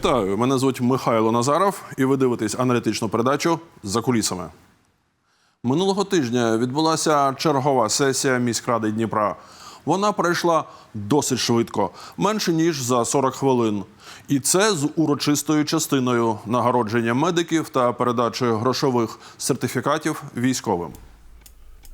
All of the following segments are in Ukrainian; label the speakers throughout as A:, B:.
A: Вітаю! Мене звуть Михайло Назаров, і ви дивитесь аналітичну передачу за кулісами. Минулого тижня відбулася чергова сесія міськради Дніпра. Вона пройшла досить швидко, менше ніж за 40 хвилин. І це з урочистою частиною нагородження медиків та передачею грошових сертифікатів військовим.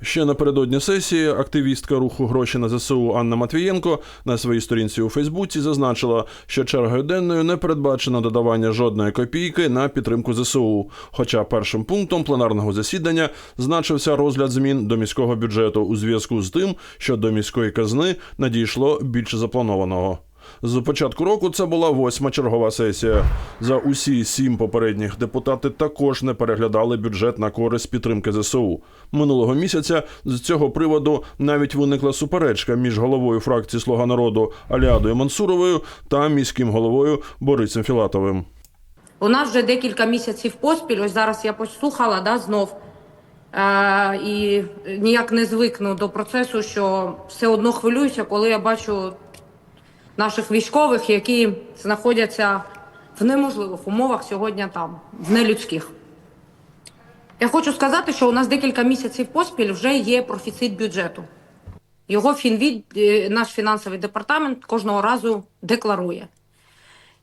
A: Ще напередодні сесії активістка руху гроші на ЗСУ Анна Матвієнко на своїй сторінці у Фейсбуці зазначила, що чергою денною не передбачено додавання жодної копійки на підтримку ЗСУ. Хоча першим пунктом пленарного засідання значився розгляд змін до міського бюджету у зв'язку з тим, що до міської казни надійшло більше запланованого. З початку року це була восьма чергова сесія. За усі сім попередніх депутати також не переглядали бюджет на користь підтримки ЗСУ. Минулого місяця з цього приводу навіть виникла суперечка між головою фракції Слуга народу Аліадою Мансуровою та міським головою Борисом Філатовим.
B: У нас вже декілька місяців поспіль. Ось зараз я послухала да, знов е, і ніяк не звикну до процесу, що все одно хвилююся, коли я бачу наших військових, які знаходяться в неможливих умовах сьогодні там, в нелюдських. Я хочу сказати, що у нас декілька місяців поспіль вже є профіцит бюджету. Його фінвід, е, наш фінансовий департамент кожного разу декларує.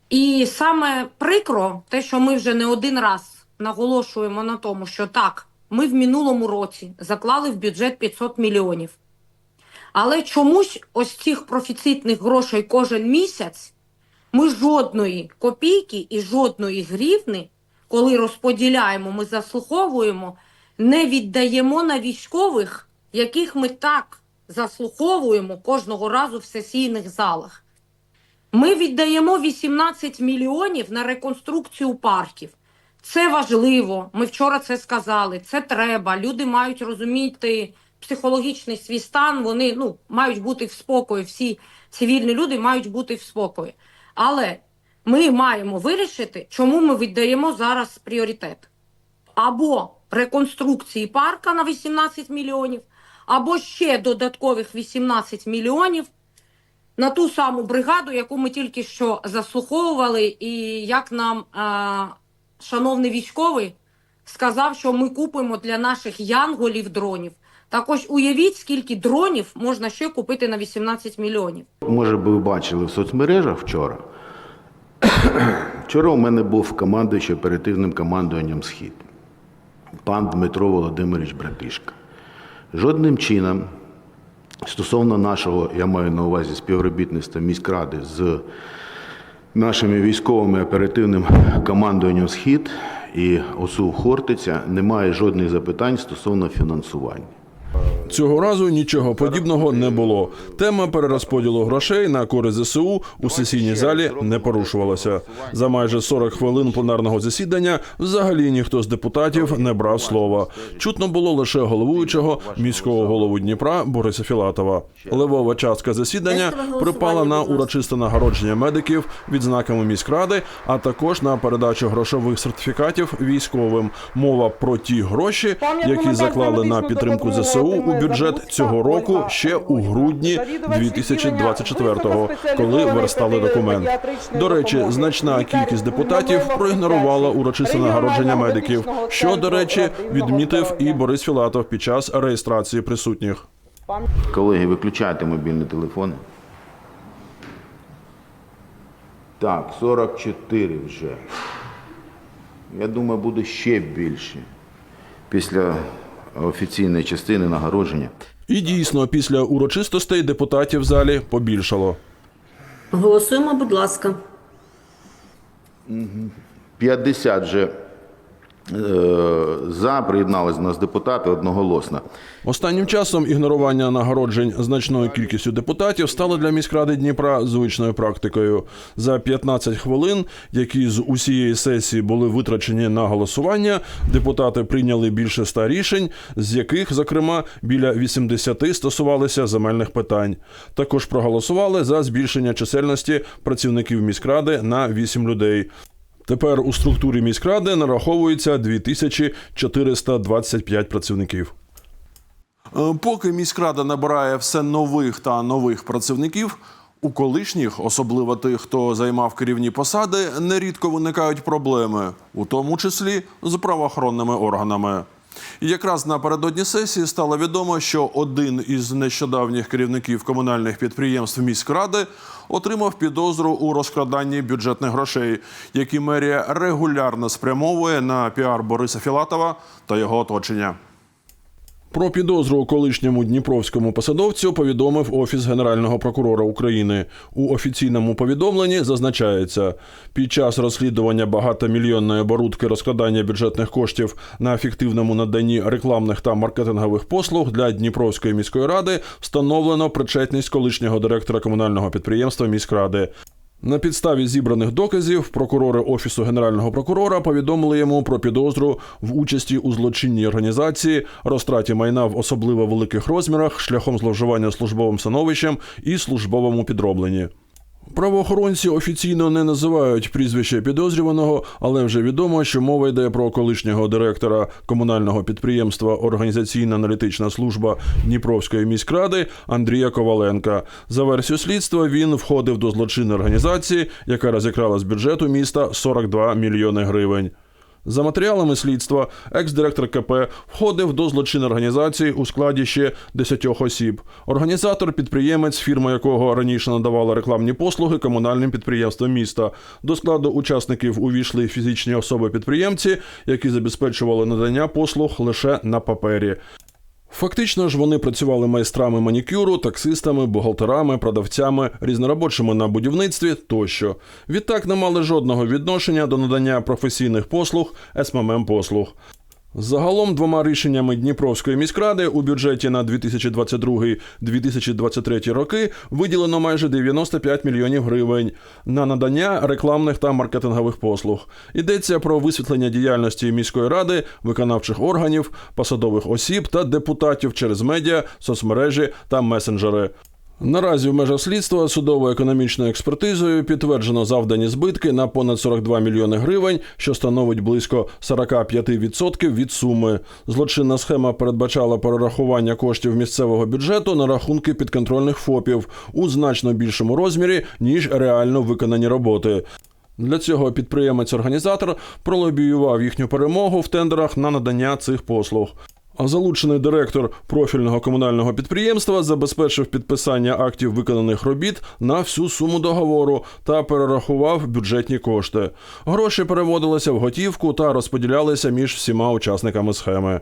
B: І саме прикро, те, що ми вже не один раз наголошуємо на тому, що так, ми в минулому році заклали в бюджет 500 мільйонів. Але чомусь ось цих профіцитних грошей кожен місяць ми жодної копійки і жодної гривни, коли розподіляємо, ми заслуховуємо, не віддаємо на військових, яких ми так заслуховуємо кожного разу в сесійних залах. Ми віддаємо 18 мільйонів на реконструкцію парків. Це важливо. Ми вчора це сказали. Це треба. Люди мають розуміти психологічний свій стан. Вони ну мають бути в спокої. Всі цивільні люди мають бути в спокої. Але ми маємо вирішити, чому ми віддаємо зараз пріоритет або реконструкції парка на 18 мільйонів, або ще додаткових 18 мільйонів на ту саму бригаду, яку ми тільки що заслуховували, і як нам е, шановний військовий сказав, що ми купимо для наших янголів дронів. Так ось уявіть, скільки дронів можна ще купити на 18 мільйонів.
C: Може, ви бачили в соцмережах вчора. Вчора у мене був командуючий оперативним командуванням Схід, пан Дмитро Володимирович Братишка. Жодним чином стосовно нашого, я маю на увазі співробітництва міськради з нашими військовими оперативним командуванням Схід і ОСУ Хортиця, немає жодних запитань стосовно фінансування.
A: Цього разу нічого подібного не було. Тема перерозподілу грошей на користь ЗСУ у сесійній залі не порушувалася. За майже 40 хвилин пленарного засідання взагалі ніхто з депутатів не брав слова. Чутно було лише головуючого міського голову Дніпра Бориса Філатова. Левова частка засідання припала на урочисте нагородження медиків відзнаками міськради, а також на передачу грошових сертифікатів військовим. Мова про ті гроші, які заклали на підтримку ЗСУ у бюджет цього року ще у грудні 2024-го, коли верстали документ. До речі, значна кількість депутатів проігнорувала урочисте нагородження медиків, що, до речі, відмітив і Борис Філатов під час реєстрації присутніх.
C: Колеги, виключайте мобільні телефони. Так, 44 вже. Я думаю, буде ще більше після офіційної частини нагородження.
A: І дійсно, після урочистостей депутатів в залі побільшало.
D: Голосуємо, будь ласка.
C: 50 вже е, за, приєдналися нас депутати одноголосно.
A: Останнім часом ігнорування нагороджень значною кількістю депутатів стало для міськради Дніпра звичною практикою. За 15 хвилин, які з усієї сесії були витрачені на голосування, депутати прийняли більше ста рішень, з яких, зокрема, біля 80 стосувалися земельних питань. Також проголосували за збільшення чисельності працівників міськради на 8 людей. Тепер у структурі міськради нараховується 2425 працівників. Е, Поки міськрада набирає все нових та нових працівників, У колишніх, особливо тих, хто займав керівні посади, нерідко виникають проблеми, у тому числі з правоохоронними органами. І якраз напередодні сесії стало відомо, що один із нещодавніх керівників комунальних підприємств міськради отримав підозру у розкраданні бюджетних грошей, які мерія регулярно спрямовує на піар Бориса Філатова та його оточення. Про підозру колишньому дніпровському посадовцю повідомив Офіс Генерального прокурора України. У офіційному повідомленні зазначається, під час розслідування багатомільйонної оборудки розкрадання бюджетних коштів на фіктивному наданні рекламних та маркетингових послуг для Дніпровської міської ради встановлено причетність колишнього директора комунального підприємства міськради. На підставі зібраних доказів прокурори офісу генерального прокурора повідомили йому про підозру в участі у злочинній організації, розтраті майна в особливо великих розмірах, шляхом зловживання службовим становищем і службовому підробленні. Правоохоронці офіційно не називають прізвище підозрюваного, але вже відомо, що мова йде про колишнього директора комунального підприємства Організаційно-аналітична служба Дніпровської міськради Андрія Коваленка. За версією слідства він входив до злочинної організації, яка розікрала з бюджету міста 42 мільйони гривень. За матеріалами слідства, екс-директор КП входив до злочинної організації у складі ще 10 осіб. Організатор, підприємець, фірма якого раніше надавала рекламні послуги комунальним підприємствам міста. До складу учасників увійшли фізичні особи-підприємці, які забезпечували надання послуг лише на папері. Фактично ж вони працювали майстрами манікюру, таксистами, бухгалтерами, продавцями, різноробочими на будівництві тощо. Відтак не мали жодного відношення до надання професійних послуг, СММ послуг. Загалом двома рішеннями Дніпровської міськради у бюджеті на 2022-2023 роки виділено майже 95 мільйонів гривень на надання рекламних та маркетингових послуг. Йдеться про висвітлення діяльності міської ради, виконавчих органів, посадових осіб та депутатів через медіа, соцмережі та месенджери. Наразі в межах слідства судово-економічною експертизою підтверджено завдані збитки на понад 42 мільйони гривень, що становить близько 45% від суми. Злочинна схема передбачала перерахування коштів місцевого бюджету на рахунки підконтрольних ФОПів у значно більшому розмірі ніж реально виконані роботи. Для цього підприємець-організатор пролобіював їхню перемогу в тендерах на надання цих послуг. Залучений директор профільного комунального підприємства забезпечив підписання актів виконаних робіт на всю суму договору та перерахував бюджетні кошти. Гроші переводилися в готівку та розподілялися між всіма учасниками схеми.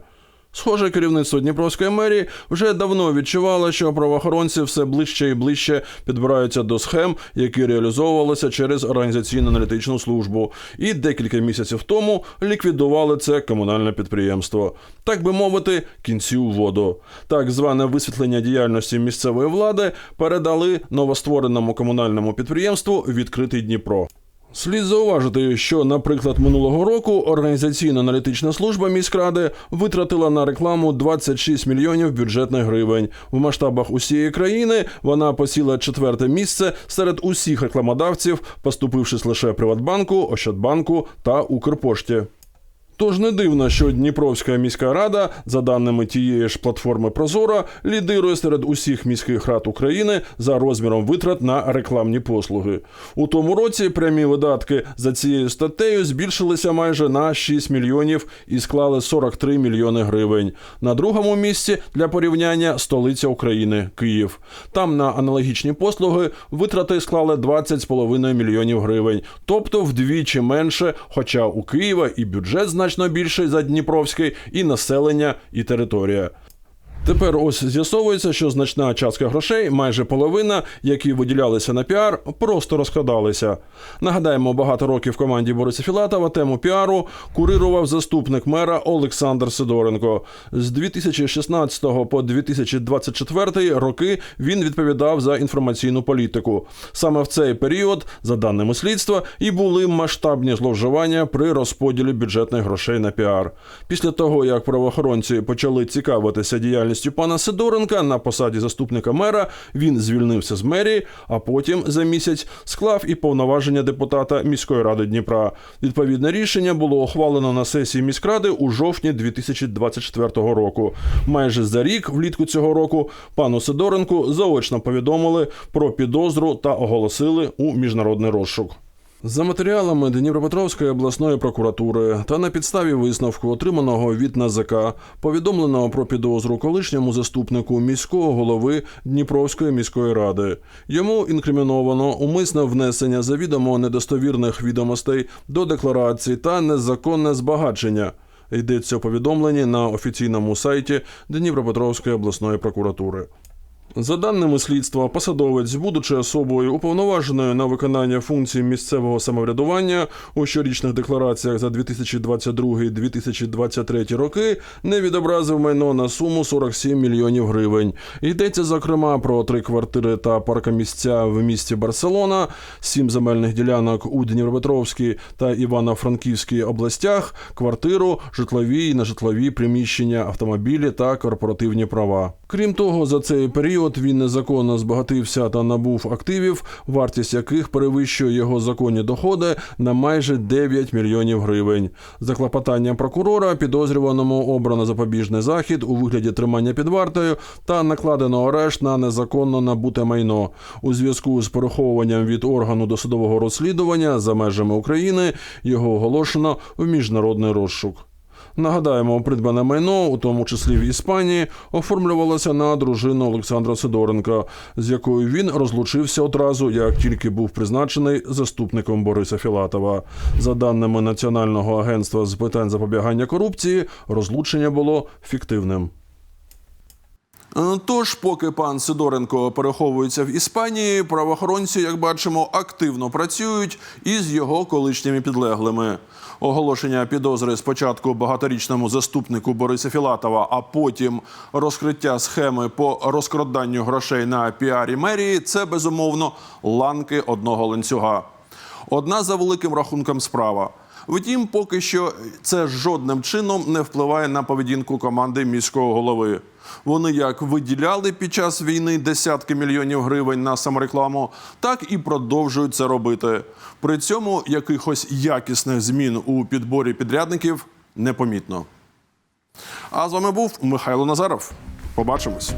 A: Схоже, керівництво Дніпровської мерії вже давно відчувало, що правоохоронці все ближче і ближче підбираються до схем, які реалізовувалися через організаційно-аналітичну службу, і декілька місяців тому ліквідували це комунальне підприємство. Так би мовити, кінці у воду. Так зване висвітлення діяльності місцевої влади передали новоствореному комунальному підприємству Відкритий Дніпро. Слід зауважити, що, наприклад, минулого року організаційно-аналітична служба міськради витратила на рекламу 26 мільйонів бюджетних гривень. В масштабах усієї країни вона посіла четверте місце серед усіх рекламодавців, поступившись лише Приватбанку, Ощадбанку та Укрпошті. Тож не дивно, що Дніпровська міська рада, за даними тієї ж платформи Прозора, лідирує серед усіх міських рад України за розміром витрат на рекламні послуги. У тому році прямі видатки за цією статтею збільшилися майже на 6 мільйонів і склали 43 мільйони гривень. На другому місці для порівняння столиця України Київ. Там на аналогічні послуги витрати склали 20,5 мільйонів гривень, тобто вдвічі менше, хоча у Києва і бюджет значно більший за Дніпровський, і населення, і територія. Тепер ось з'ясовується, що значна частка грошей, майже половина, які виділялися на піар, просто розкрадалися. Нагадаємо, багато років в команді Бориса Філатова тему піару курирував заступник мера Олександр Сидоренко. З 2016 по 2024 роки він відповідав за інформаційну політику. Саме в цей період, за даними слідства, і були масштабні зловживання при розподілі бюджетних грошей на піар. Після того, як правоохоронці почали цікавитися діяльністю діяльністю пана Сидоренка на посаді заступника мера він звільнився з мерії, а потім за місяць склав і повноваження депутата міської ради Дніпра. Відповідне рішення було ухвалено на сесії міськради у жовтні 2024 року. Майже за рік, влітку цього року, пану Сидоренку заочно повідомили про підозру та оголосили у міжнародний розшук. За матеріалами Дніпропетровської обласної прокуратури та на підставі висновку, отриманого від НАЗК, повідомленого про підозру колишньому заступнику міського голови Дніпровської міської ради. Йому інкриміновано умисне внесення завідомо недостовірних відомостей до декларації та незаконне збагачення. Йдеться у повідомленні на офіційному сайті Дніпропетровської обласної прокуратури. За даними слідства, посадовець, будучи особою уповноваженою на виконання функцій місцевого самоврядування у щорічних деклараціях за 2022-2023 роки, не відобразив майно на суму 47 мільйонів гривень. Йдеться зокрема про три квартири та паркомісця в місті Барселона, сім земельних ділянок у Дніпропетровській та Івано-Франківській областях, квартиру, житлові і нежитлові приміщення, автомобілі та корпоративні права. Крім того, за цей період він незаконно збагатився та набув активів, вартість яких перевищує його законні доходи на майже 9 мільйонів гривень. За клопотанням прокурора підозрюваному обрано запобіжний захід у вигляді тримання під вартою та накладено арешт на незаконно набуте майно. У зв'язку з переховуванням від органу досудового розслідування за межами України його оголошено в міжнародний розшук. Нагадаємо, придбане майно, у тому числі в Іспанії, оформлювалося на дружину Олександра Сидоренка, з якою він розлучився одразу, як тільки був призначений заступником Бориса Філатова. За даними Національного агентства з питань запобігання корупції, розлучення було фіктивним. Е, Тож, поки пан Сидоренко переховується в Іспанії, правоохоронці, як бачимо, активно працюють із його колишніми підлеглими. Оголошення підозри спочатку багаторічному заступнику Бориса Філатова, а потім розкриття схеми по розкраданню грошей на піарі мерії це безумовно ланки одного ланцюга. Одна за великим рахунком справа. Втім, поки що це жодним чином не впливає на поведінку команди міського голови. Вони як виділяли під час війни десятки мільйонів гривень на саморекламу, так і продовжують це робити. При цьому якихось якісних змін у підборі підрядників непомітно. А з вами був Михайло Назаров. Побачимось.